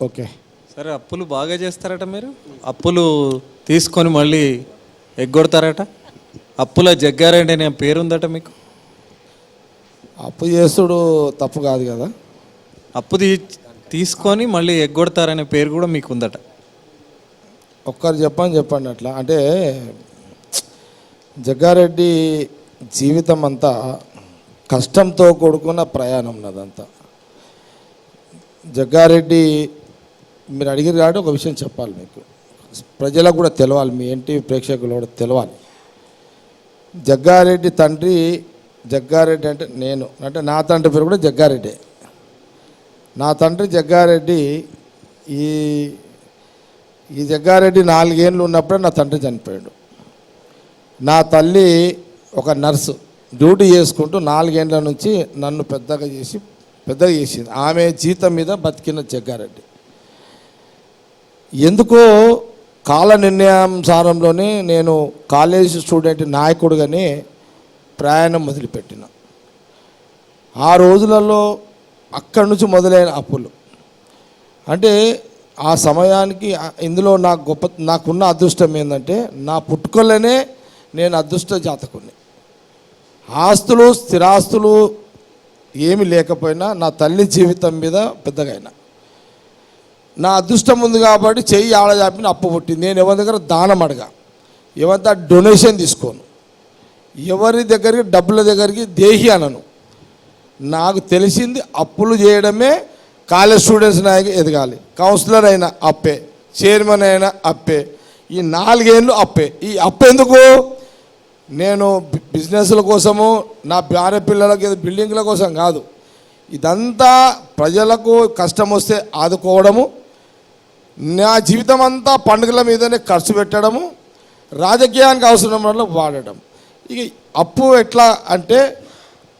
Okay. సరే అప్పులు బాగా చేస్తారట మీరు? అప్పులు తీసుకొని మళ్ళీ ఎగ్గొడతారట? అప్పుల జగ్గారెడ్డి అనే పేరుందట మీకు? అప్పు చేసుడు తప్పు కాదు కదా. అప్పు తీ తీసుకొని మళ్ళీ ఎగ్గొడతారనే పేరు కూడా మీకు ఉందట ఒక్కరు చెప్పని చెప్పండి అట్లా. అంటే జగ్గారెడ్డి జీవితం అంతా కష్టంతో కూడుకున్న ప్రయాణం నాదంతా జగ్గారెడ్డి మీరు అడిగిరు కాబట్టి ఒక విషయం చెప్పాలి మీకు. ప్రజలకు కూడా తెలవాలి మీ ఎన్టీవీ ప్రేక్షకులు కూడా తెలవాలి. జగ్గారెడ్డి తండ్రి జగ్గారెడ్డి అంటే నేను అంటే నా తండ్రి పేరు కూడా జగ్గారెడ్డి. నా తండ్రి జగ్గారెడ్డి ఈ ఈ జగ్గారెడ్డి నాలుగేళ్ళు ఉన్నప్పుడే నా తండ్రి చనిపోయాడు. నా తల్లి ఒక నర్సు డ్యూటీ చేసుకుంటూ నాలుగేండ్ల నుంచి నన్ను పెద్దగా చేసి పెద్దగా చేసింది. ఆమె జీతం మీద బతికిన జగ్గారెడ్డి. ఎందుకో కాల నిర్ణయానుసారంలోనే నేను కాలేజ్ స్టూడెంట్ నాయకుడుగానే ప్రయాణం మొదలుపెట్టిన. ఆ రోజులలో అక్కడి నుంచి మొదలైన అప్పులు. అంటే ఆ సమయానికి ఇందులో నాకు గొప్ప నాకున్న అదృష్టం ఏంటంటే నా పుట్టుకలోనే నేను అదృష్ట జాతకుని ఆస్తులు స్థిరాస్తులు ఏమి లేకపోయినా నా తల్లి జీవితం మీద పెద్దగైనా నా అదృష్టం ఉంది కాబట్టి చెయ్యి ఆడజాపిన అప్పు పుట్టింది. నేను ఎవరి దగ్గర దానం అడగా. ఎవరి డొనేషన్ తీసుకోను. ఎవరి దగ్గరికి డబ్బుల దగ్గరికి దేహి అనను. నాకు తెలిసింది అప్పులు చేయడమే కాలేజ్ స్టూడెంట్స్ నాయకు ఎదగాలి. కౌన్సిలర్ అయినా అప్పే చైర్మన్ అయినా అప్పే ఈ నాలుగేళ్ళు అప్పే. ఈ అప్పెందుకు నేను బిజినెస్ల కోసము నా భార్య పిల్లలకి ఏదో బిల్డింగ్ల కోసం కాదు. ఇదంతా ప్రజలకు కష్టం వస్తే ఆదుకోవడము నా జీవితం అంతా పండుగల మీదనే ఖర్చు పెట్టడము రాజకీయానికి అవసరం వల్ల వాడడం. ఇక అప్పు ఎట్లా అంటే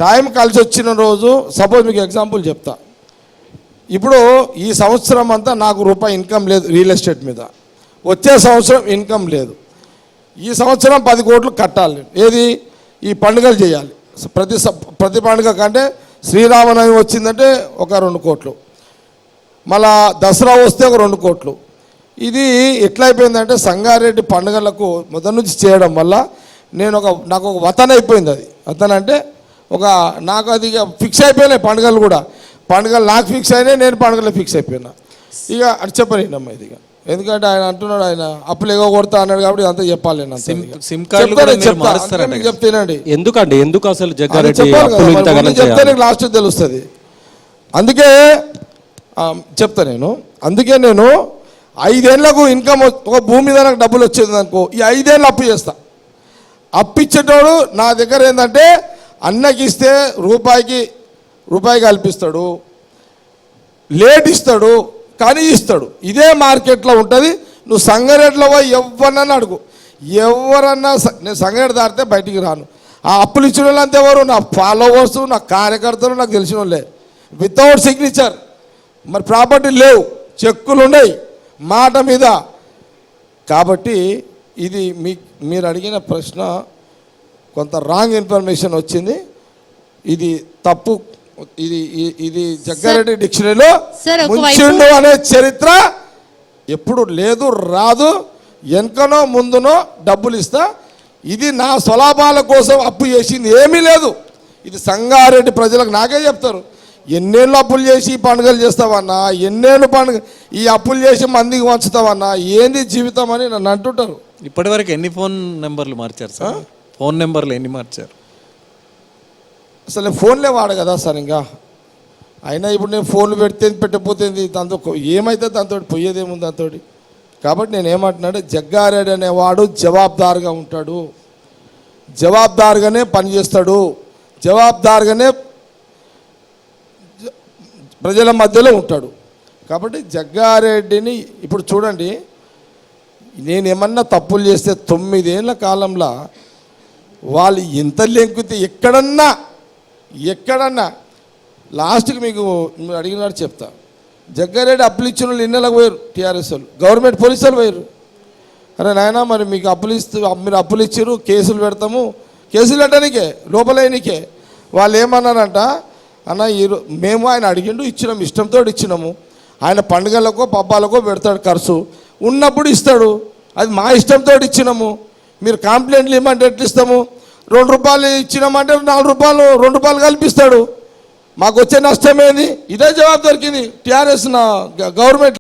టైం కలిసి వచ్చిన రోజు సపోజ్ మీకు ఎగ్జాంపుల్ చెప్తా. ఇప్పుడు ఈ సంవత్సరం అంతా నాకు రూపాయి ఇన్కమ్ లేదు రియల్ ఎస్టేట్ మీద. వచ్చే సంవత్సరం ఇన్కమ్ లేదు. ఈ సంవత్సరం పది కోట్లు కట్టాలి. ఏది? ఈ పండుగలు చేయాలి. ప్రతి ప్రతి పండుగ కంటే శ్రీరామనవమి వచ్చిందంటే ఒక రెండు కోట్లు. మళ్ళా దసరా వస్తే ఒక రెండు కోట్లు. ఇది ఎట్లయిపోయిందంటే సంగారెడ్డి పండుగలకు మొదటి నుంచి చేయడం వల్ల నేను ఒక నాకు ఒక వతన అయిపోయింది అది. వతన అంటే ఒక నాకు అది ఇక ఫిక్స్ అయిపోయినాయి పండుగలు కూడా. పండుగలు నాకు ఫిక్స్ అయినాయి నేను పండుగలు ఫిక్స్ అయిపోయినా. ఇక అటు చెప్పలేనమ్మా ఇది ఇక. ఎందుకంటే ఆయన అంటున్నాడు ఆయన అప్పులు ఎగో కొడతా అన్నాడు కాబట్టి అంతా చెప్పాలి సిమ్ మీకు చెప్తానండి ఎందుకండి? ఎందుకు అసలు అది జగ్గారెడ్డి చెప్తే లాస్ట్ తెలుస్తుంది. అందుకే చెప్తా నేను. అందుకే నేను ఐదేళ్ళకు ఇన్కమ్ ఒక భూమి మీద నాకు డబ్బులు వచ్చేది అనుకో ఈ ఐదేళ్ళు అప్పు చేస్తా. అప్పు ఇచ్చేటోడు నా దగ్గర ఏంటంటే అన్నకి ఇస్తే రూపాయికి రూపాయి కల్పిస్తాడు లేట్ ఇస్తాడు కానీ ఇస్తాడు. ఇదే మార్కెట్లో ఉంటుంది. నువ్వు సంగారెడ్డిలో పోయి ఎవరన్నా అడుగు. ఎవరన్నా నేను సంగారెడ్డి దాటితే బయటికి రాను. ఆ అప్పులు ఇచ్చిన వాళ్ళంతా ఎవరు? నా ఫాలోవర్స్ నా కార్యకర్తలు నాకు తెలిసిన వాళ్ళే. వితౌట్ సిగ్నేచర్ మరి ప్రాపర్టీ లేవు చెక్కులు ఉన్నాయి మాట మీద. కాబట్టి ఇది మీ మీరు అడిగిన ప్రశ్న కొంత రాంగ్ ఇన్ఫర్మేషన్ వచ్చింది. ఇది తప్పు ఇది ఇది జగ్గారెడ్డి డిక్షనరీలో ముంచిండు అనే చరిత్ర ఎప్పుడు లేదు రాదు. వెనకనో ముందునో డబ్బులు ఇస్తా. ఇది నా స్వలాభాల కోసం అప్పు చేసింది ఏమీ లేదు. ఇది సంగారెడ్డి ప్రజలకు నాకే చెప్తారు. ఎన్నేళ్ళు అప్పులు చేసి ఈ పండుగలు చేస్తావన్నా? ఎన్నేళ్ళు పండుగ ఈ అప్పులు చేసి మందికి వంచుతావన్నా ఏంది జీవితం అని నన్ను అంటుంటారు. ఇప్పటివరకు ఎన్ని ఫోన్ నెంబర్లు మార్చారు సార్? ఫోన్ నెంబర్లు ఎన్ని మార్చారు? అసలు ఫోన్లే వాడ కదా సార్ ఇంకా. అయినా ఇప్పుడు నేను ఫోన్లు పెడితే పెట్టకపోతుంది దాంతో ఏమైతే దాంతో పోయేదేముంది దాంతో కాబట్టి నేను ఏమంటున్నాడు జగ్గారెడ్డి అనేవాడు జవాబుదారుగా ఉంటాడు. జవాబుదారుగానే పనిచేస్తాడు. జవాబుదారుగానే ప్రజల మధ్యలో ఉంటాడు. కాబట్టి జగ్గారెడ్డిని ఇప్పుడు చూడండి నేనేమన్నా తప్పులు చేస్తే తొమ్మిదేళ్ళ కాలంలో వాళ్ళు ఎంత లెంకుతే ఎక్కడన్నా ఎక్కడన్నా లాస్ట్కి మీకు మీరు అడిగినట్టు చెప్తా. జగ్గారెడ్డి అప్పులు ఇచ్చిన వాళ్ళు ఇన్నెలకు పోయారు టీఆర్ఎస్ వాళ్ళు గవర్నమెంట్ పోలీసు వాళ్ళు పోయారు. అరే నాయన మరి మీకు అప్పులు ఇస్తూ మీరు అప్పులు ఇచ్చారు కేసులు పెడతాము కేసులు పెట్టడానికే లోపలైనకే వాళ్ళు ఏమన్నారంట అన్న ఈ మేము ఆయన అడిగిండు ఇచ్చినాము ఇష్టంతో ఇచ్చినాము. ఆయన పండుగలకో పబ్బాలకో పెడతాడు ఖర్చు. ఉన్నప్పుడు ఇస్తాడు. అది మా ఇష్టంతో ఇచ్చినాము. మీరు కంప్లైంట్లు ఇవ్వమంటే ఎట్లా ఇస్తాము? రెండు రూపాయలు ఇచ్చినామంటే నాలుగు రూపాయలు రెండు రూపాయలు కల్పిస్తాడు. మాకు వచ్చే నష్టమేది ఇదే జవాబు దొరికింది. టీఆర్ఎస్ నా గవర్నమెంట్